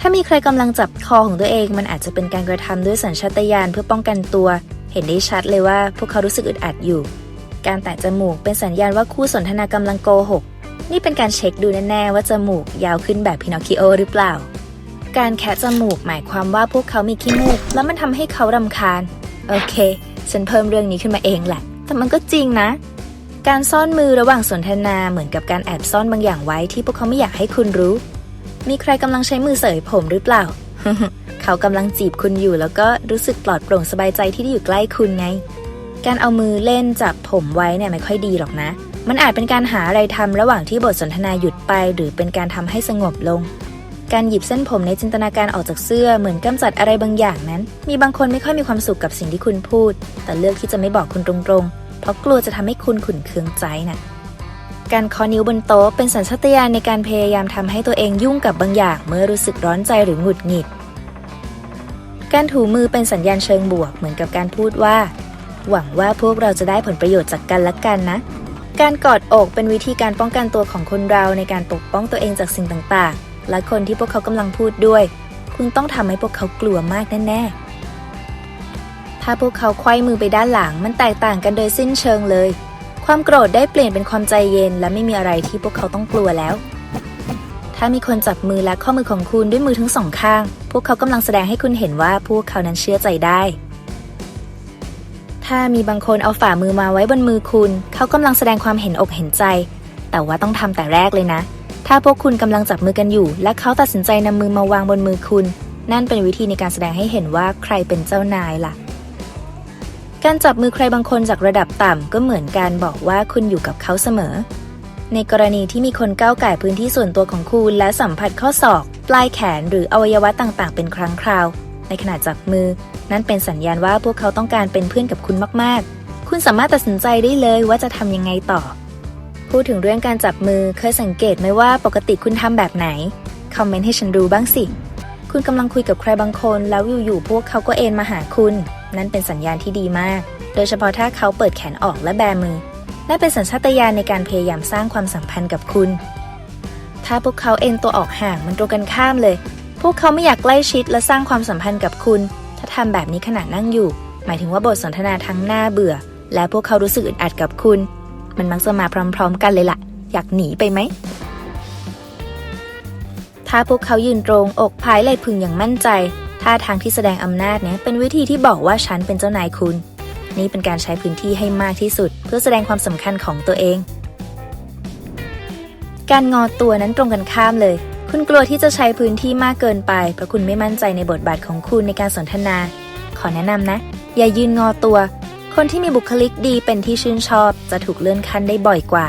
ถ้ามีใครกำลังจับคอของตัวเอง มันอาจจะเป็นการกระทำด้วยสัญชาตญาณเพื่อป้องกันตัว เห็นได้ชัดเลยว่าพวกเขารู้สึกอึดอัดอยู่ การแตะจมูกเป็นสัญญาณว่าคู่สนทนากำลังโกหก นี่เป็นการเช็คดูแน่ๆว่าจมูกยาวขึ้นแบบพินอคคิโอหรือเปล่า การแคะจมูกหมายความว่าพวกเขามีขี้มูก แล้วมันทำให้เขารำคาญ โอเค ฉันเพิ่มเรื่องนี้ขึ้นมาเองแหละ แต่มันก็จริงนะ การซ่อนมือระหว่างสนทนาเหมือนกับการแอบซ่อนบางอย่างไว้ที่พวกเขาไม่อยากให้คุณรู้ มีใครกำลังใช้มือเสยผมหรือเปล่า เขากำลังจีบคุณอยู่แล้วก็รู้สึกปลอดโปร่งสบายใจที่ได้อยู่ใกล้คุณไง การเอามือเล่นจับผมไว้เนี่ยไม่ค่อยดีหรอกนะ มันอาจเป็นการหาอะไรทำระหว่างที่บทสนทนาหยุดไป หรือเป็นการทำให้สงบลง การหยิบเส้นผมในจินตนาการออกจากเสื้อเหมือนกำจัดอะไรบางอย่างนั้น มีบางคนไม่ค่อยมีความสุขกับสิ่งที่คุณพูด แต่เลือกที่จะไม่บอกคุณตรงๆ เพราะกลัวจะทำให้คุณขุ่นเคืองใจน่ะ การคอนิ้วบนโต๊ะเป็นสัญชาตญาณในการพยายามทำให้ตัวเองยุ่งกับบางอย่างเมื่อรู้สึกร้อนใจหรือหงุดหงิด การถูมือเป็นสัญญาณเชิงบวกเหมือนกับการพูดว่า หวังว่าพวกเราจะได้ผลประโยชน์จากกันและกันนะ การกอดอกเป็นวิธีการป้องกันตัวของคนเราในการปกป้องตัวเองจากสิ่งต่างๆ และคนที่พวกเขากำลังพูดด้วย คุณต้องทำให้พวกเขากลัวมากแน่ๆถ้าพวกเขาไขว้มือไปด้านหลังมันแตกต่างกันโดยสิ้นเชิงเลย ความโกรธได้เปลี่ยนเป็นความใจเย็น และไม่มีอะไรที่พวกเขาต้องกลัวแล้ว ถ้ามีคนจับมือและข้อมือของคุณด้วยมือทั้งสองข้าง พวกเขากำลังแสดงให้คุณเห็นว่าพวกเขานั้นเชื่อใจได้ ถ้ามีบางคนเอาฝ่ามือมาไว้บนมือคุณ เขากำลังแสดงความเห็นอกเห็นใจ แต่ว่าต้องทำแต่แรกเลยนะ ถ้าพวกคุณกำลังจับมือกันอยู่ และเขาตัดสินใจนำมือมาวางบนมือคุณ นั่นเป็นวิธีในการแสดงให้เห็นว่าใครเป็นเจ้านายล่ะ การจับมือใครบางคนจากระดับต่ำก็เหมือนการบอกว่าคุณอยู่กับเขาเสมอ ในกรณีที่มีคนก้าวไก่พื้นที่ส่วนตัวของคุณและสัมผัสข้อศอก ปลายแขนหรืออวัยวะต่างๆ เป็นครั้งคราว ในขณะจับมือ นั่นเป็นสัญญาณว่าพวกเขาต้องการเป็นเพื่อนกับคุณมากๆ คุณสามารถตัดสินใจได้เลยว่าจะทำยังไงต่อ พูดถึงเรื่องการจับมือเคยสังเกตไหมว่าปกติคุณทำแบบไหน คอมเมนต์ให้ฉันรู้บ้างสิ คุณกำลังคุยกับใครบางคน แล้วอยู่ๆพวกเขาก็เอ็นมาหาคุณ นั่นเป็นสัญญาณที่ดีมาก โดยเฉพาะถ้าเขาเปิดแขนออกและแบมือนั่นเป็นสัญชาตญาณในการพยายามสร้างความสัมพันธ์กับคุณ ถ้าพวกเขาเอ็นตัวออกห่างมันตรงกันข้ามเลย พวกเขาไม่อยากใกล้ชิดและสร้างความสัมพันธ์กับคุณ ถ้าทำแบบนี้ขณะนั่งอยู่ หมายถึงว่าบทสนทนาทั้งหน้าเบื่อ และพวกเขารู้สึกอึดอัดกับคุณ มันมักจะมาพร้อม ๆ กันเลยล่ะ อยากหนีไปไหมถ้าพวกเขายืนตรงอกพายไหลพึงอย่างมั่นใจ ท่าทางที่แสดงอำนาจเนี่ยเป็นวิธีที่บอกว่าฉันเป็นเจ้านายคุณ นี่เป็นการใช้พื้นที่ให้มากที่สุด เพื่อแสดงความสำคัญของตัวเอง การงอตัวนั้นตรงกันข้ามเลย คุณกลัวที่จะใช้พื้นที่มากเกินไปเพราะคุณไม่มั่นใจในบทบาทของคุณในการสนทนา ขอแนะนำนะ อย่ายืนงอตัว คนที่มีบุคลิกดีเป็นที่ชื่นชอบ จะถูกเลื่อนขั้นได้บ่อยกว่า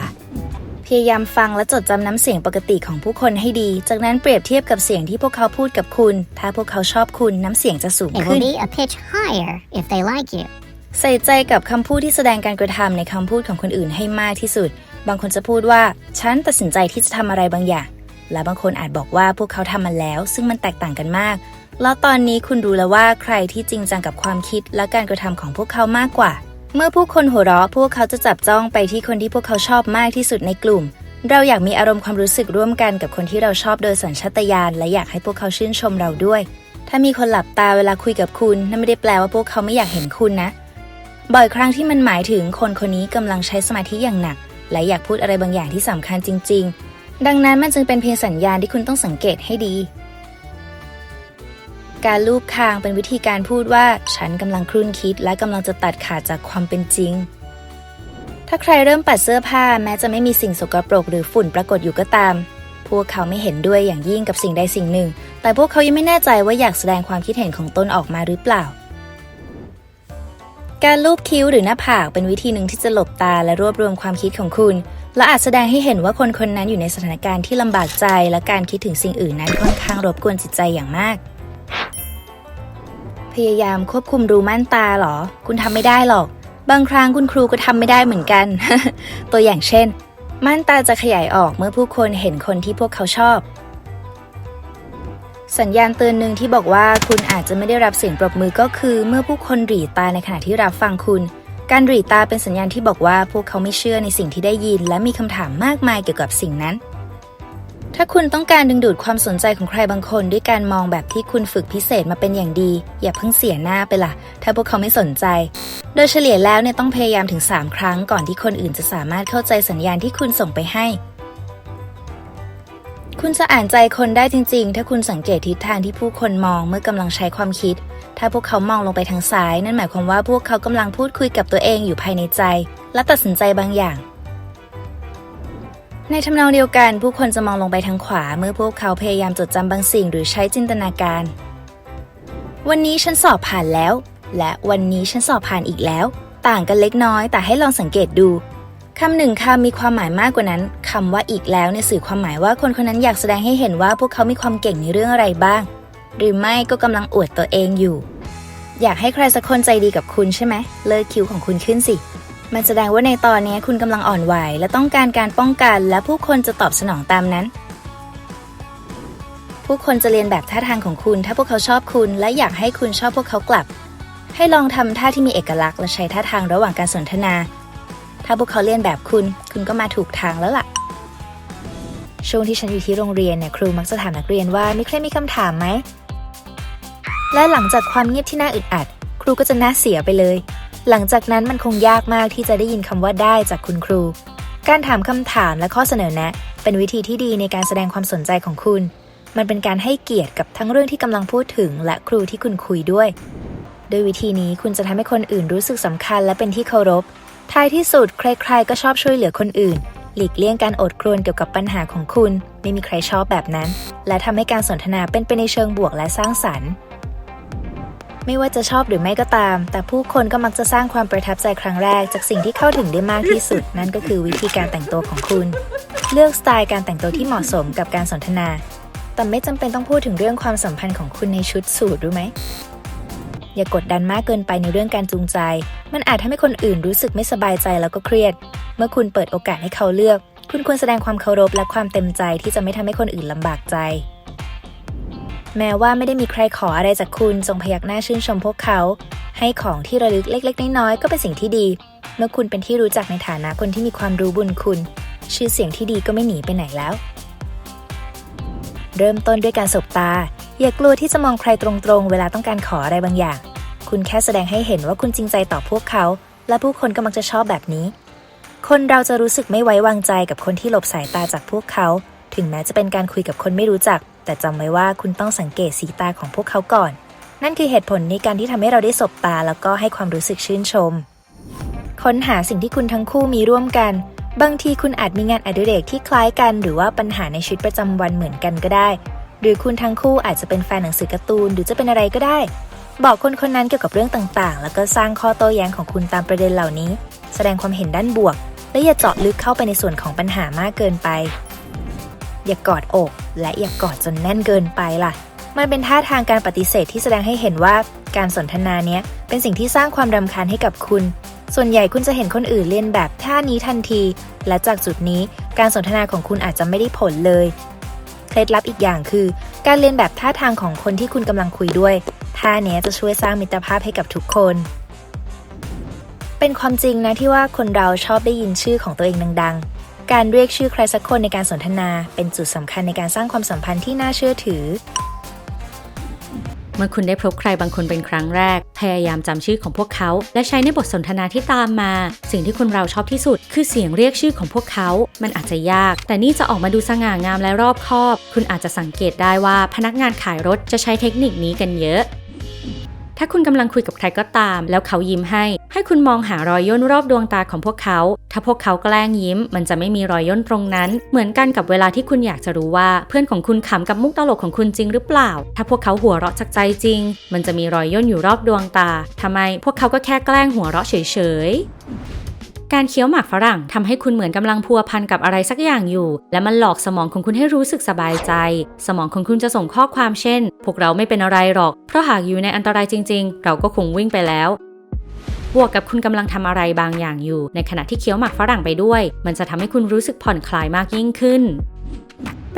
พยายามฟังและจดจำน้ำเสียงปกติของผู้คนให้ดี จากนั้นเปรียบเทียบกับเสียงที่พวกเขาพูดกับคุณ ถ้าพวกเขาชอบคุณน้ำเสียงจะสูง It ขึ้ will น be a pitch higher if they like you. ใส่ใจกับคำพูดที่แสดงการกระทำในคำพูดของคนอื่นให้มากที่สุด บางคนจะพูดว่า ฉันตัดสินใจที่จะทำอะไรบางอย่าง และบางคนอาจบอกว่าพวกเขาทำมันแล้ว ซึ่งมันแตกต่างกันมาก แล้วตอนนี้คุณรู้แล้วว่าใครที่จริงจังกับความคิดและการกระทำของพวกเขามากกว่า เมื่อผู้คนหัวเราะพวกเขาจะจับจ้องไปที่คนที่พวกเขาชอบมากที่สุดในกลุ่ม เราอยากมีอารมณ์ความรู้สึกร่วมกันกับคนที่เราชอบโดยสัญชาตญาณและอยากให้พวกเขาชื่นชมเราด้วย ถ้ามีคนหลับตาเวลาคุยกับคุณนั่นไม่ได้แปลว่าพวกเขาไม่อยากเห็นคุณนะ บ่อยครั้งที่มันหมายถึงคนคนนี้กำลังใช้สมาธิอย่างหนัก และอยากพูดอะไรบางอย่างที่สำคัญจริง ๆ ดังนั้นมันจึงเป็นเพียงสัญญาณที่คุณต้องสังเกตให้ดี การลูบคางเป็นวิธีการพูดว่า ฉันกำลังครุ่นคิดและกำลังจะตัดขาดจากความเป็นจริง ถ้าใครเริ่มปัดเสื้อผ้าแม้จะไม่มีสิ่งสกปรกหรือฝุ่นปรากฏอยู่ก็ตาม พวกเขาไม่เห็นด้วยอย่างยิ่งกับสิ่งใดสิ่งหนึ่ง แต่พวกเขายังไม่แน่ใจว่าอยากแสดงความคิดเห็นของตนออกมาหรือเปล่า การลูบคิ้วหรือหน้าผากเป็นวิธีหนึ่งที่จะหลบตาและรวบรวมความคิดของคุณ และอาจแสดงให้เห็นว่าคนคนนั้นอยู่ในสถานการณ์ที่ลำบากใจ และการคิดถึงสิ่งอื่นนั้นค่อนข้างรบกวนจิตใจอย่างมาก พยายามควบคุมรูม่านตาเหรอ คุณทำไม่ได้หรอก บางครั้งคุณครูก็ทำไม่ได้เหมือนกัน ตัวอย่างเช่น ม่านตาจะขยายออกเมื่อผู้คนเห็นคนที่พวกเขาชอบ สัญญาณเตือนหนึ่งที่บอกว่าคุณอาจจะไม่ได้รับเสียงปรบมือก็คือ เมื่อผู้คนหรี่ตาในขณะที่รับฟังคุณ การหรี่ตาเป็นสัญญาณที่บอกว่าพวกเขาไม่เชื่อในสิ่งที่ได้ยิน และมีคำถามมากมายเกี่ยวกับสิ่งนั้น ถ้าคุณต้องการดึงดูดความสนใจของใครบางคน ด้วยการมองแบบที่คุณฝึกพิเศษมาเป็นอย่างดี อย่าเพิ่งเสียหน้าไปล่ะ ถ้าพวกเขาไม่สนใจ โดยเฉลี่ยแล้วเนี่ยต้องพยายามถึง 3 ครั้งก่อนที่คนอื่นจะสามารถเข้าใจสัญญาณที่คุณส่งไปให้ คุณจะอ่านใจคนได้จริง ๆ ถ้าคุณสังเกตทิศทางที่ผู้คนมองเมื่อกำลังใช้ความคิด ถ้าพวกเขามองลงไปทางซ้าย นั่นหมายความว่าพวกเขากำลังพูดคุยกับตัวเองอยู่ภายในใจ และตัดสินใจบางอย่าง ในทำนองเดียวกัน ผู้คนจะมองลงไปทางขวา เมื่อพวกเขาพยายามจดจำบางสิ่งหรือใช้จินตนาการ วันนี้ฉันสอบผ่านแล้ว และวันนี้ฉันสอบผ่านอีกแล้ว ต่างกันเล็กน้อย แต่ให้ลองสังเกตดูคำหนึ่งคำมีความหมายมากกว่านั้นคำว่าอีกแล้วเนี่ยสื่อความหมายว่าคนคนนั้นอยากแสดงให้เห็นว่าพวกเขามีความเก่งในเรื่องอะไรบ้าง หรือไม่ก็กำลังอวดตัวเองอยู่ อยากให้ใครสักคนใจดีกับคุณใช่ไหมเลิกคิ้วของคุณขึ้นสิ มันแสดงว่าในตอนนี้คุณกำลังอ่อนไหว และต้องการการป้องกันและผู้คนจะตอบสนองตามนั้น ผู้คนจะเรียนแบบท่าทางของคุณ ถ้าพวกเขาชอบคุณ และอยากให้คุณชอบพวกเขากลับ ให้ลองทำท่าที่มีเอกลักษณ์ และใช้ท่าทางระหว่างการสนทนา ถ้าพวกเขาเรียนแบบคุณ คุณก็มาถูกทางแล้วล่ะ ช่วงที่ฉันอยู่ที่โรงเรียนเนี่ยครูมักจะถามนักเรียนว่ามีใครมีคำถามไหมและหลังจากความเงียบที่น่าอึดอัด ครูก็จะน่าเสียไปเลย หลังจากนั้นมันคงยากมากที่จะได้ยินคำว่าได้จากคุณครู การถามคำถามและข้อเสนอแนะ เป็นวิธีที่ดีในการแสดงความสนใจของคุณ มันเป็นการให้เกียรติกับทั้งเรื่องที่กำลังพูดถึง และครูที่คุณคุยด้วย โดยวิธีนี้คุณจะทำให้คนอื่นรู้สึกสำคัญและเป็นที่เคารพ ท้ายที่สุดใครๆ ก็ชอบช่วยเหลือคนอื่น หลีกเลี่ยงการอดครวญเกี่ยวกับปัญหาของคุณ ไม่มีใครชอบแบบนั้น และทำให้การสนทนาเป็นไปในเชิงบวกและสร้างสรรค์ ไม่ว่าจะชอบหรือไม่ก็ตาม แต่ผู้คนก็มักจะสร้างความประทับใจครั้งแรก จากสิ่งที่เข้าถึงได้มากที่สุด นั่นก็คือวิธีการแต่งตัวของคุณ เลือกสไตล์การแต่งตัวที่เหมาะสมกับการสนทนา แต่ไม่จำเป็นต้องพูดถึงเรื่องความสัมพันธ์ของคุณในชุดสูทรู้ไหมอย่ากดดันมากเกินไปในเรื่องการจูงใจ มันอาจทำให้คนอื่นรู้สึกไม่สบายใจแล้วก็เครียด เมื่อคุณเปิดโอกาสให้เขาเลือก คุณควรแสดงความเคารพและความเต็มใจที่จะไม่ทำให้คนอื่นลำบากใจ แม้ว่าไม่ได้มีใครขออะไรจากคุณจงพยักหน้าชื่นชมพวกเขา ให้ของที่ระลึกเล็กๆ น้อยๆก็เป็นสิ่งที่ดี เมื่อคุณเป็นที่รู้จักในฐานะคนที่มีความรู้บุญคุณ ชื่อเสียงที่ดีก็ไม่หนีไปไหนแล้ว เริ่มต้นด้วยการสบตา อย่ากลัวที่จะมองใครตรงๆ เวลาต้องการขออะไรบางอย่าง คุณแค่แสดงให้เห็นว่าคุณจริงใจต่อพวกเขา และผู้คนก็มักจะชอบแบบนี้ คนเราจะรู้สึกไม่ไว้วางใจกับคนที่หลบสายตาจากพวกเขา ถึงแม้จะเป็นการคุยกับคนไม่รู้จัก แต่จำไว้ว่าคุณต้องสังเกตสีตาของพวกเขาก่อน นั่นคือเหตุผลในการที่ทำให้เราได้สบตาแล้วก็ให้ความรู้สึกชื่นชม ค้นหาสิ่งที่คุณทั้งคู่มีร่วมกัน บางทีคุณอาจมีงานอดิเรกที่คล้ายกัน หรือว่าปัญหาในชีวิตประจำวันเหมือนกันก็ได้ หรือคุณทั้งคู่อาจจะเป็นแฟนหนังสือการ์ตูน หรือจะเป็นอะไรก็ได้ บอกคนคนนั้นเกี่ยวกับเรื่องต่างๆ แล้วก็สร้างข้อโต้แย้งของคุณตามประเด็นเหล่านี้ แสดงความเห็นด้านบวก และอย่าเจาะลึกเข้าไปในส่วนของปัญหามากเกินไป อย่ากอดอก และอย่ากอดจนแน่นเกินไปล่ะ มันเป็นท่าทางการปฏิเสธที่แสดงให้เห็นว่าการสนทนาเนี้ยเป็นสิ่งที่สร้างความรำคาญให้กับคุณ ส่วนใหญ่คุณจะเห็นคนอื่นเล่นแบบท่านี้ทันที และจากจุดนี้การสนทนาของคุณอาจจะไม่ได้ผลเลย เคล็ดลับอีกอย่างคือ การเรียนแบบท่าทางของคนที่คุณกำลังคุยด้วย ท่าเนี้ยจะช่วยสร้างมิตรภาพให้กับทุกคนเป็นความจริงนะที่ว่าคนเราชอบได้ยินชื่อของตัวเองดังๆ การเรียกชื่อใครสักคนในการสนทนาเป็นจุดสำคัญในการสร้างความสัมพันธ์ที่น่าเชื่อถือ เมื่อคุณได้พบใครบางคนเป็นครั้งแรก พยายามจำชื่อของพวกเขา และใช้ในบทสนทนาที่ตามมา สิ่งที่คนเราชอบที่สุด คือเสียงเรียกชื่อของพวกเขา มันอาจจะยาก แต่นี่จะออกมาดูสง่างามและรอบคอบ คุณอาจจะสังเกตได้ว่าพนักงานขายรถจะใช้เทคนิคนี้กันเยอะ ถ้าคุณกำลังคุยกับใครก็ตาม แล้วเขายิ้มให้ ให้คุณมองหารอยย่นรอบดวงตาของพวกเขา ถ้าพวกเขาแกล้งยิ้ม มันจะไม่มีรอยย่นตรงนั้น เหมือนกันกับเวลาที่คุณอยากจะรู้ว่า เพื่อนของคุณขำกับมุกตลกของคุณจริงหรือเปล่า ถ้าพวกเขาหัวเราะจากใจจริง มันจะมีรอยย่นอยู่รอบดวงตาทำไม พวกเขาก็แค่แกล้งหัวเราะเฉยๆ การเคี้ยวหมากฝรั่งทำให้คุณเหมือนกำลังพัวพันกับอะไรสักอย่างอยู่ และมันหลอกสมองของคุณให้รู้สึกสบายใจ สมองของคุณจะส่งข้อความเช่น พวกเราไม่เป็นอะไรหรอก เพราะหากอยู่ในอันตรายจริง ๆ เราก็คงวิ่งไปแล้วบวกกับคุณกำลังทำอะไรบางอย่างอยู่ ในขณะที่เคี้ยวหมากฝรั่งไปด้วย มันจะทำให้คุณรู้สึกผ่อนคลายมากยิ่งขึ้น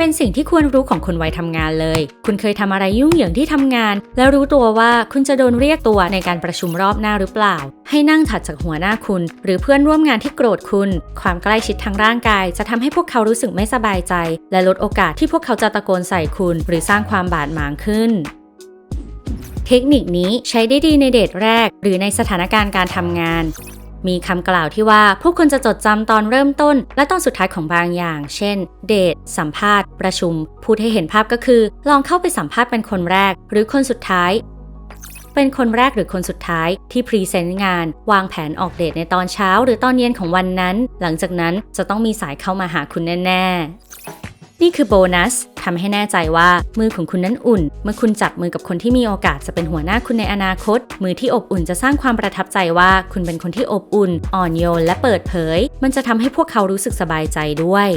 เป็นสิ่งที่ควรรู้ของคนวัยทำงานเลย คุณเคยทำอะไรยุ่งเหยิงที่ทำงาน แล้วรู้ตัวว่าคุณจะโดนเรียกตัวในการประชุมรอบหน้าหรือเปล่า ให้นั่งถัดจากหัวหน้าคุณ หรือเพื่อนร่วมงานที่โกรธคุณ ความใกล้ชิดทางร่างกาย จะทำให้พวกเขารู้สึกไม่สบายใจ และลดโอกาสที่พวกเขาจะตะโกนใส่คุณ หรือสร้างความบาดหมางขึ้นเทคนิคนี้ใช้ได้ดีในเดทแรก หรือในสถานการณ์การทำงาน มีคำกล่าวที่ว่าผู้คนจะจดจำตอนเริ่มต้น และตอนสุดท้ายของบางอย่าง เช่น เดท สัมภาษณ์ ประชุม พูดให้เห็นภาพก็คือ ลองเข้าไปสัมภาษณ์เป็นคนแรก หรือคนสุดท้าย เป็นคนแรกหรือคนสุดท้ายที่พรีเซนต์งาน วางแผนออกเดทในตอนเช้า หรือตอนเย็นของวันนั้น หลังจากนั้นจะต้องมีสายเข้ามาหาคุณแน่ ๆ นี่คือโบนัสทำให้แน่ใจว่ามือของคุณนั้นอุ่น เมื่อคุณจับมือกับคนที่มีโอกาสจะเป็นหัวหน้าคุณในอนาคต มือที่อบอุ่นจะสร้างความประทับใจว่าคุณเป็นคนที่อบอุ่น อ่อนโยนและเปิดเผย มันจะทำให้พวกเขารู้สึกสบายใจด้วย